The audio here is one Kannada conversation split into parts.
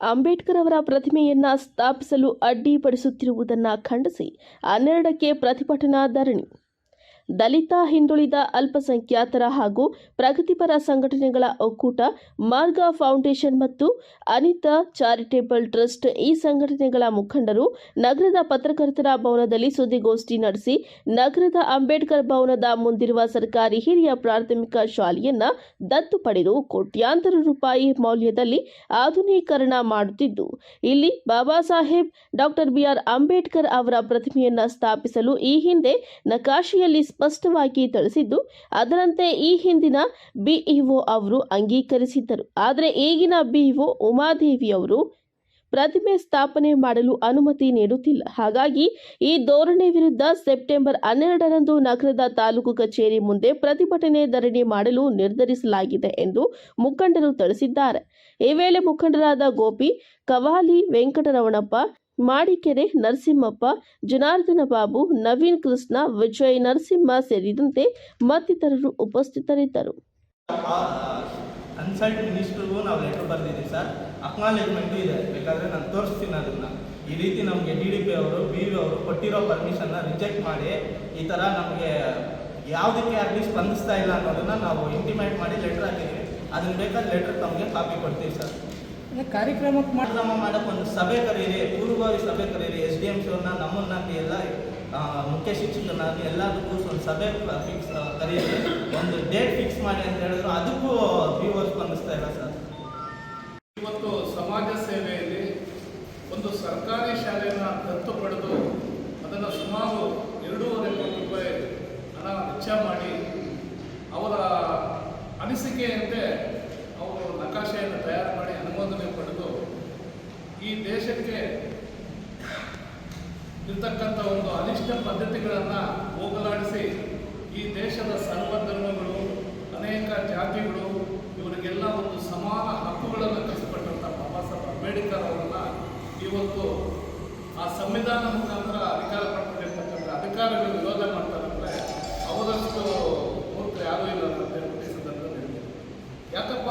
ಅಂಬೇಡ್ಕರ್ ಅವರ ಪ್ರತಿಮೆಯನ್ನ ಸ್ಥಾಪಿಸಲು ಅಡ್ಡಿಪಡಿಸುತ್ತಿರುವುದನ್ನು ಖಂಡಿಸಿ ಹನ್ನೆರಡಕ್ಕೆ ಪ್ರತಿಭಟನಾ ಧರಣಿ. ದಲಿತ, ಹಿಂದುಳಿದ, ಅಲ್ಪಸಂಖ್ಯಾತರ ಹಾಗೂ ಪ್ರಗತಿಪರ ಸಂಘಟನೆಗಳ ಒಕ್ಕೂಟ, ಮಾರ್ಗ ಫೌಂಡೇಶನ್ ಮತ್ತು ಅನಿತಾ ಚಾರಿಟೇಬಲ್ ಟ್ರಸ್ಟ್ ಈ ಸಂಘಟನೆಗಳ ಮುಖಂಡರು ನಗರದ ಪತ್ರಕರ್ತರ ಭವನದಲ್ಲಿ ಸುದ್ದಿಗೋಷ್ಠಿ ನಡೆಸಿ, ನಗರದ ಅಂಬೇಡ್ಕರ್ ಭವನದ ಮುಂದಿರುವ ಸರ್ಕಾರಿ ಹಿರಿಯ ಪ್ರಾಥಮಿಕ ಶಾಲೆಯನ್ನ ದತ್ತು ಪಡೆದು ಕೋಟ್ಯಾಂತರ ರೂಪಾಯಿ ಮೌಲ್ಯದಲ್ಲಿ ಆಧುನೀಕರಣ ಮಾಡುತ್ತಿದ್ದು, ಇಲ್ಲಿ Baba Saheb, doctor B R Ambedkar ಅವರ ಪ್ರತಿಮೆಯನ್ನ ಸ್ಥಾಪಿಸಲು ಈ ಹಿಂದೆ ನಕಾಶೆಯಲ್ಲಿ ಸ್ಪಷ್ಟವಾಗಿ ತಿಳಿಸಿದ್ದು, ಅದರಂತೆ ಈ ಹಿಂದಿನ ಬಿಇಒ ಅವರು ಅಂಗೀಕರಿಸಿದ್ದರು. ಆದರೆ ಈಗಿನ ಬಿಇಒ ಉಮಾದೇವಿ ಅವರು ಪ್ರತಿಮೆ ಸ್ಥಾಪನೆ ಮಾಡಲು ಅನುಮತಿ ನೀಡುತ್ತಿಲ್ಲ. ಹಾಗಾಗಿ ಈ ಧೋರಣೆ ವಿರುದ್ಧ ಸೆಪ್ಟೆಂಬರ್ ಹನ್ನೆರಡರಂದು ನಗರದ ತಾಲೂಕು ಕಚೇರಿ ಮುಂದೆ ಪ್ರತಿಭಟನೆ ಧರಣಿ ಮಾಡಲು ನಿರ್ಧರಿಸಲಾಗಿದೆ ಎಂದು ಮುಖಂಡರು ತಿಳಿಸಿದ್ದಾರೆ. ಈ ವೇಳೆ ಮುಖಂಡರಾದ ಗೋಪಿ, ಕವಾಲಿ ವೆಂಕಟರಮಣಪ್ಪ ಮಾಡಿಕೆರೆ ನರಸಿಂಹಪ್ಪ, ಜನಾರ್ದನ ಬಾಬು, ನವೀನ್ ಕೃಷ್ಣ, ವಿಜಯ್ ನರಸಿಂಹ ಸೇರಿದಂತೆ ಮತ್ತಿತರರು ಉಪಸ್ಥಿತರಿದ್ದರು. ಕನ್ಸಲ್ಟ್ ಸರ್ ಇದೆ. ಬೇಕಾದರೆ ನಾನು ತೋರಿಸ್ತೀನಿ ಅದನ್ನು. ಈ ರೀತಿ ನಮಗೆ ಡಿ ಡಿ ಪಿ ಅವರು ಬಿ ವಿ ಅವರು ಕೊಟ್ಟಿರೋ ಪರ್ಮಿಷನ್ನ ರಿಜೆಕ್ಟ್ ಮಾಡಿ, ಈ ಥರ ನಮಗೆ ಯಾವುದಕ್ಕೆ ಆಗಲಿ ಸ್ಪಂದಿಸ್ತಾ ಇಲ್ಲ ಅನ್ನೋದನ್ನು ನಾವು ಇಂಟಿಮೇಟ್ ಮಾಡಿ ಲೆಟ್ರ್ ಹಾಕಿದ್ದೀವಿ ಅದನ್ನ ಬೇಕಾದ ಲೆಟ್ರ್ ತಮಗೆ ಕಾಪಿ ಕೊಡ್ತೀವಿ ಸರ್ ಕಾರ್ಯಕ್ರಮಕ್ಕೆ ಕಾರ್ಯಕ್ರಮ ಮಾಡಕ್ಕೆ ಒಂದು ಸಭೆ ಕರೀರಿ ಪೂರ್ವಭಾವಿ ಸಭೆ ಕರೀರಿ ಎಸ್ ಡಿ ಎಂ ಸಿ ಅವ್ರನ್ನ ನಮ್ಮನ್ನಾಗಿ ಎಲ್ಲ ಮುಖ್ಯ ಶಿಕ್ಷಕರನ್ನಾಗಿ ಎಲ್ಲದಕ್ಕೂ ಒಂದು ಸಭೆ ಫಿಕ್ಸ್ ಕರೀರಿ. ಒಂದು ಡೇಟ್ ಫಿಕ್ಸ್ ಮಾಡಿ ಅಂತ ಹೇಳಿದ್ರು ಅದಕ್ಕೂ ವ್ಯೂವರ್ಸ್ ಬಂದಿಸ್ತಾ ಸ್ಪಂದಿಸ್ತಾ ಇಲ್ಲ ಸರ್ ಇವತ್ತು ಸಮಾಜ ಸೇವೆಯಲ್ಲಿ ಒಂದು ಸರ್ಕಾರಿ ಶಾಲೆಯನ್ನು ದತ್ತು ಪಡೆದು ಅದನ್ನು ಸುಮಾರು ಎರಡೂವರೆ ಕೋಟಿ ರೂಪಾಯಿ ಹಣ ವೆಚ್ಚ ಮಾಡಿ ಅವರ ಅನಿಸಿಕೆಯಂತೆ ಅವರು ನಕಾಶೆಯನ್ನು ತಯಾರು ಮಾಡಿ ಈ ದೇಶಕ್ಕೆ ಇರ್ತಕ್ಕಂಥ ಒಂದು ಅನಿಷ್ಟ ಪದ್ಧತಿಗಳನ್ನು ಹೋಗಲಾಡಿಸಿ ಈ ದೇಶದ ಸರ್ವಧರ್ಮಗಳು, ಅನೇಕ ಜಾತಿಗಳು, ಇವರಿಗೆಲ್ಲ ಒಂದು ಸಮಾನ ಹಕ್ಕುಗಳನ್ನು ಕಲಿಸಿಕೊಟ್ಟಂಥ ಬಾಬಾ ಸಾಹೇಬ್ ಅಂಬೇಡ್ಕರ್ ಅವರನ್ನ ಇವತ್ತು ಆ ಸಂವಿಧಾನ ಮುಖಾಂತರ ಅಧಿಕಾರ ಪಡ್ಕೊಂಡಿರ್ತಕ್ಕಂಥ ಅಧಿಕಾರಗಳು ವಿರೋಧ ಮಾಡ್ತಾರಂದ್ರೆ ಅವರಷ್ಟು ಮೂರ್ಖ ಯಾರೂ ಇಲ್ಲ ಅಂತ ಹೇಳಿ ಸಂದರ್ಭದಲ್ಲಿ. ಯಾಕಪ್ಪ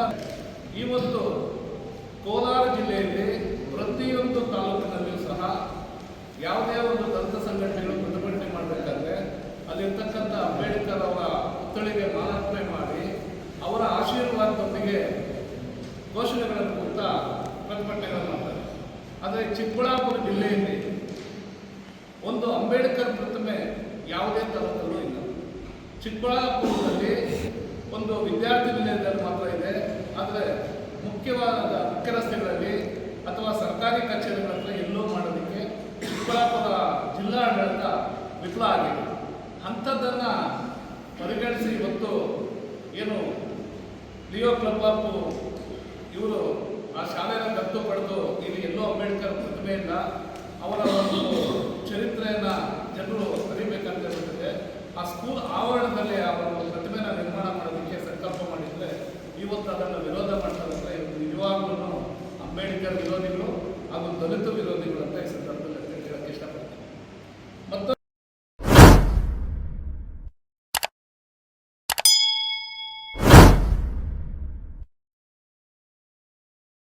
ಇವತ್ತು ಕೋಲಾರ ಜಿಲ್ಲೆಯಲ್ಲಿ ಪ್ರತಿಯೊಂದು ತಾಲೂಕಿನಲ್ಲಿಯೂ ಸಹ ಯಾವುದೇ ಒಂದು ದಲಿತ ಸಂಘಟನೆಗಳು ಪ್ರತಿಭಟನೆ ಮಾಡಬೇಕಾದ್ರೆ ಅಲ್ಲಿರ್ತಕ್ಕಂಥ ಅಂಬೇಡ್ಕರ್ ಅವರ ಪುತ್ಥಳಿಗೆ ಮಾಲಾರ್ಪಣೆ ಮಾಡಿ ಅವರ ಆಶೀರ್ವಾದದೊಂದಿಗೆ ಘೋಷಣೆಗಳನ್ನು ಕೊಡ್ತಾ ಪ್ರತಿಭಟನೆಗಳನ್ನು ಮಾಡ್ತಾರೆ. ಆದರೆ ಚಿಕ್ಕಬಳ್ಳಾಪುರ ಜಿಲ್ಲೆಯಲ್ಲಿ ಒಂದು ಅಂಬೇಡ್ಕರ್ ಪ್ರತಿಮೆ ಯಾವುದೇ ತಾಲೂಕಲ್ಲೂ ಇಲ್ಲ. ಚಿಕ್ಕಬಳ್ಳಾಪುರದಲ್ಲಿ ಒಂದು ವಿದ್ಯಾರ್ಥಿ ನಿಲಯದಲ್ಲಿ ಮಾತ್ರ ಇದೆ. ಆದರೆ ಮುಖ್ಯವಾದ ಮುಖ್ಯ ರಸ್ತೆಗಳಲ್ಲಿ ಅಥವಾ ಸರ್ಕಾರಿ ಕಚೇರಿಗಳ ಹತ್ರ ಎಲ್ಲೋ ಮಾಡೋದಕ್ಕೆ ಚಿಕ್ಕಬಳ್ಳಾಪುರ ಜಿಲ್ಲಾಡಳಿತ ವಿಫಲ ಆಗಿದೆ. ಅಂಥದ್ದನ್ನು ಪರಿಗಣಿಸಿ ಇವತ್ತು ಏನು ಲಿಯೋ ಕ್ಲಬ್ ಆಫ್ ಇವರು ಆ ಶಾಲೆಯನ್ನು ದತ್ತು ಪಡೆದು ಇಲ್ಲಿ ಎಲ್ಲೋ ಅಂಬೇಡ್ಕರ್ ಪ್ರತಿಮೆಯಿಂದ ಅವರ ಒಂದು ಚರಿತ್ರೆಯನ್ನು ಜನರು ಅರಿಬೇಕಂತ ಇರುತ್ತದೆ ಆ ಸ್ಕೂಲ್ ಆವರಣದಲ್ಲಿ ಅವರ ಒಂದು ಪ್ರತಿಮೆನ ನಿರ್ಮಾಣ ಮಾಡೋದಕ್ಕೆ ಸಂಕಲ್ಪ ಮಾಡಿದರೆ ಇವತ್ತು ಅದನ್ನು ವಿರೋಧ ಅಂಬೇಡ್ಕರ್ ವಿರೋಧಿಗಳು ಹಾಗೂ ದಲಿತ ವಿರೋಧಿಗಳು ಅಂತ ಈ ಸಂದರ್ಭದಲ್ಲಿ